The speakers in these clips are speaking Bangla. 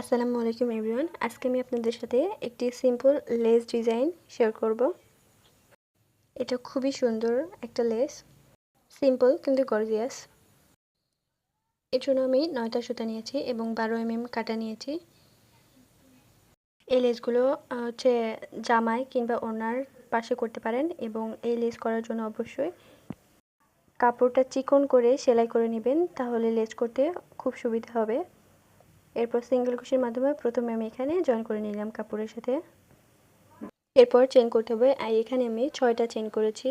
আসসালামু আলাইকুম এভরিওয়ান। আজকে আমি আপনাদের সাথে একটি সিম্পল লেস ডিজাইন শেয়ার করব। এটা খুবই সুন্দর একটা লেস সিম্পল কিন্তু গর্জিয়াস এর জন্য আমি নয়টা সুতা নিয়েছি এবং বারো এম এম কাটা নিয়েছি। এই লেসগুলো হচ্ছে জামায় কিংবা ওনার পাশে করতে পারেন এবং এই লেস করার জন্য অবশ্যই কাপড়টা চিকন করে সেলাই করে নেবেন, তাহলে লেস করতে খুব সুবিধা হবে। এরপর সিঙ্গেল কুশির মাধ্যমে প্রথমে আমি এখানে জয়েন করে নিলাম কাপড়ের সাথে। এরপর চেন করতে হবে। আর এখানে আমি ছয়টা চেন করেছি।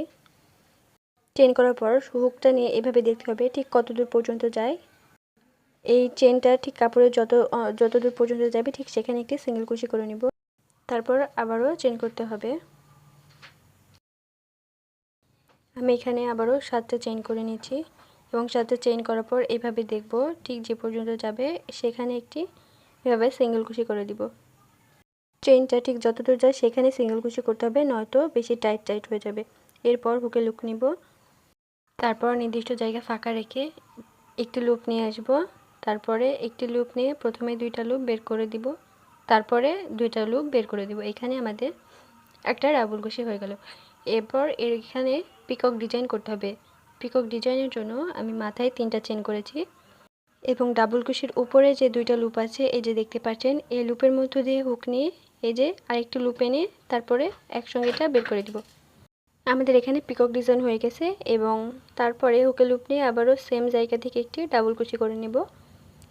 চেন করার পর হুকটা নিয়ে এভাবে দেখতে হবে ঠিক কত দূর পর্যন্ত যায়। এই চেনটা ঠিক কাপড়ের যত যত দূর পর্যন্ত যাবে ঠিক সেখানে একটি সিঙ্গেল কুশি করে নিব। তারপর আবারও চেন করতে হবে। আমি এখানে আবারও সাতটা চেন করে নিচ্ছি। এবং সাথে চেইন করার পর এইভাবে দেখব ঠিক যে পর্যন্ত যাবে, সেখানে একটি এভাবে সিঙ্গেল কুশি করে দিব। চেইনটা ঠিক যতদূর যায় সেখানে সিঙ্গেল কুশি করতে হবে, নয়তো বেশি টাইট টাইট হয়ে যাবে। এরপর হুকে লুক নিব। তারপর নির্দিষ্ট জায়গা ফাঁকা রেখে একটি লুপ নিয়ে আসব। তারপরে একটি লুপ নিয়ে প্রথমে দুইটা লুপ বের করে দিব। তারপরে দুইটা লুপ বের করে দিব। এখানে আমাদের একটা ডাবল কুশি হয়ে গেল। এরপর এখানে পিকক ডিজাইন করতে হবে। পিকক ডিজাইনের জন্য আমি মাথায় তিনটা চেন করেছি এবং ডাবল কুশির উপরে যে দুইটা লুপ আছে, এই যে দেখতে পাচ্ছেন, এই লুপের মধ্য দিয়ে হুক নিয়ে এই যে আরেকটি লুপ এনে তারপরে একসঙ্গে এটা বের করে দিব। আমাদের এখানে পিকক ডিজাইন হয়ে গেছে এবং তারপরে হুকে লুপ নিয়ে আবারও সেম জায়গা থেকে একটি ডাবল কুচি করে নেব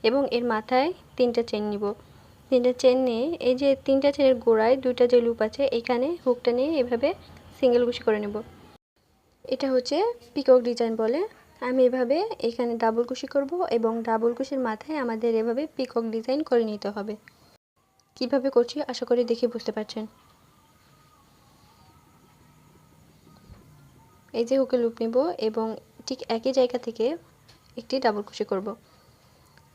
এবং এর মাথায় তিনটা চেন নিব। তিনটা চেন নিয়ে এই যে তিনটা চেনের গোড়ায় দুইটা যে লুপ আছে, এখানে হুকটা নিয়ে এভাবে সিঙ্গেল কুচি করে নেব। এটা হচ্ছে পিকক ডিজাইন বলে। আমি এভাবে এখানে ডাবল কুশি করব এবং ডাবল কুশির মাথায় আমাদের এভাবে পিকক ডিজাইন করে নিতে হবে। কীভাবে করছি আশা করি দেখে বুঝতে পারছেন। এই যে হুকে লুপ নিব এবং ঠিক একই জায়গা থেকে একটি ডাবল কুশি করব।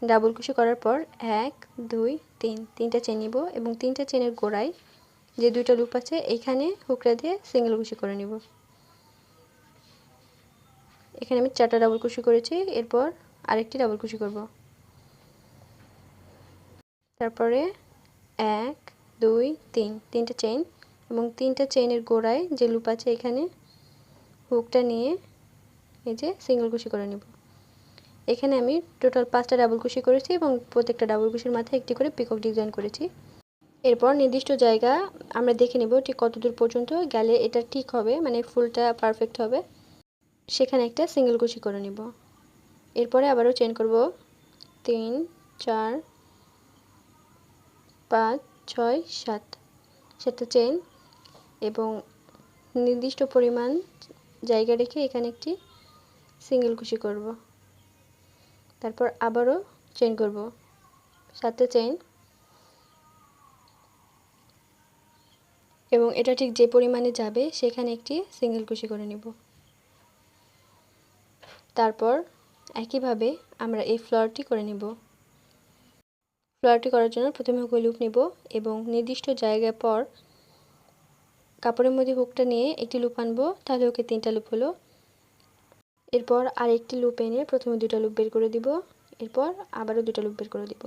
ডাবল কুশি করার পর এক, দুই, তিন, তিনটা চেন নিব এবং তিনটা চেনের গোড়ায় যে দুইটা লুপ আছে এইখানে হুকরা দিয়ে সিঙ্গেল কুশি করে নিব। এখানে আমি চারটা ডাবল কুশি করেছি, এরপর আরেকটি ডাবল কুশি করব। তারপরে এক, দুই, তিন, তিনটা চেইন এবং তিনটা চেইনের গোড়ায় যে লুপ আছে এখানে হুকটা নিয়ে এই যে সিঙ্গেল কুশি করে নেব। এখানে আমি টোটাল পাঁচটা ডাবল কুশি করেছি এবং প্রত্যেকটা ডাবল কুশির মাথায় একটি করে পিকক ডিজাইন করেছি। এরপর নির্দিষ্ট জায়গা আমরা দেখে নেব ঠিক কত দূর পর্যন্ত গেলে এটা ঠিক হবে মানে ফুলটা পারফেক্ট হবে। সেখানে একটা সিঙ্গেল কুচি করে নিব। এরপরে আবারও চেন করব। তিন, চার, পাঁচ, ছয়, সাত। সাতটা চেন এবং নির্দিষ্ট পরিমাণ জায়গা রেখে এখানে একটি সিঙ্গেল কুচি করব। তারপর আবারও চেন করব। সাতটা চেন এবং এটা ঠিক যে পরিমাণে যাবে সেখানে একটি সিঙ্গেল কুচি করে নিব। তারপর একইভাবে আমরা এই ফ্লোরটি করে নিব। ফ্লোরটি করার জন্য প্রথমে হুকে লুপ নেব এবং নির্দিষ্ট জায়গা পর কাপড়ের মধ্যে হুকটা নিয়ে একটি লুপ আনব, তাহলে ওকে তিনটা লুপ হলো। এরপর আর একটি লুপ এনে প্রথমে দুটা লুপ বের করে দিব, এরপর আবারও দুটা লুপ বের করে দিব।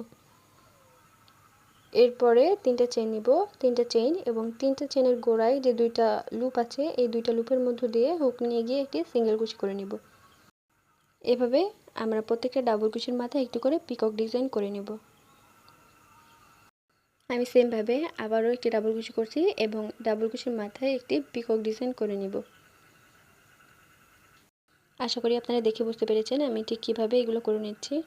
এরপরে তিনটা চেন নিব, তিনটা চেইন এবং তিনটা চেনের গোড়ায় যে দুইটা লুপ আছে, এই দুইটা লুপের মধ্য দিয়ে হুক নিয়ে গিয়ে একটি সিঙ্গেল কুচি করে নিব। এভাবে আমরা প্রত্যেকটা ডাবল কুচির মাথায় একটু করে পিকক ডিজাইন করে নেব। আমি সেমভাবে আবারও একটি ডাবল কুচি করছি এবং ডাবল কুচির মাথায় একটি পিকক ডিজাইন করে নিব। আশা করি আপনারা দেখে বুঝতে পেরেছেন আমি ঠিক কীভাবে এগুলো করে নিচ্ছি।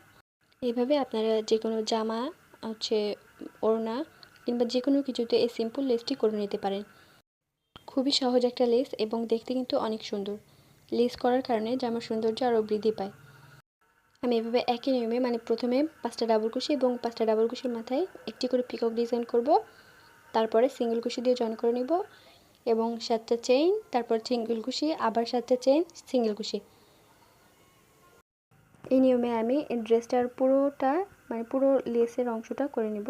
এইভাবে আপনারা যে কোনো জামা, হচ্ছে ওড়না কিংবা যে কোনো কিছুতে এই সিম্পল লেসটি করে নিতে পারেন। খুবই সহজ একটা লেস এবং দেখতে কিন্তু অনেক সুন্দর। লেস করার কারণে জামার সৌন্দর্য আরও বৃদ্ধি পায়। আমি এভাবে একই নিয়মে মানে প্রথমে পাঁচটা ডাবল কুশি এবং পাঁচটা ডাবল কুশির মাথায় একটি করে পিকক ডিজাইন করব, তারপরে সিঙ্গেল কুশি দিয়ে জয়েন করে নিব এবং সাতটা চেইন তারপর সিঙ্গেল কুশি, আবার সাতটা চেইন সিঙ্গেল কুশি। এই নিয়মে আমি ড্রেসটার পুরোটা মানে পুরো লেসের অংশটা করে নিব।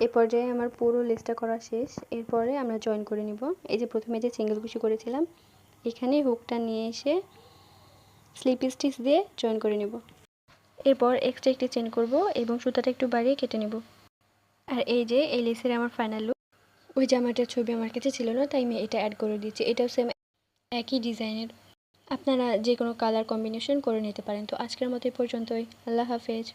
এ পর্যায়ে আমার পুরো লেসটা করা শেষ। এরপরে আমরা জয়েন করে নিব। এই যে প্রথমে যে সিঙ্গেল কুশি করেছিলাম, এখানে হুকটা নিয়ে এসে স্লিপ স্টিচ দিয়ে জয়েন করে নেব। এরপর এক্সট্রা একটি চেন করব এবং সুতাটা একটু বাড়িয়ে কেটে নেব। আর এই যে এই লেসের আমার ফাইনাল লুক ওই জামাটার ছবি আমার কাছে ছিল না, তাই আমি এটা অ্যাড করে দিচ্ছি। এটাও সেম একই ডিজাইনের আপনারা যে কোনো কালার কম্বিনেশন করে নিতে পারেন। তো আজকের মতো এই পর্যন্তই। আল্লাহ হাফেজ।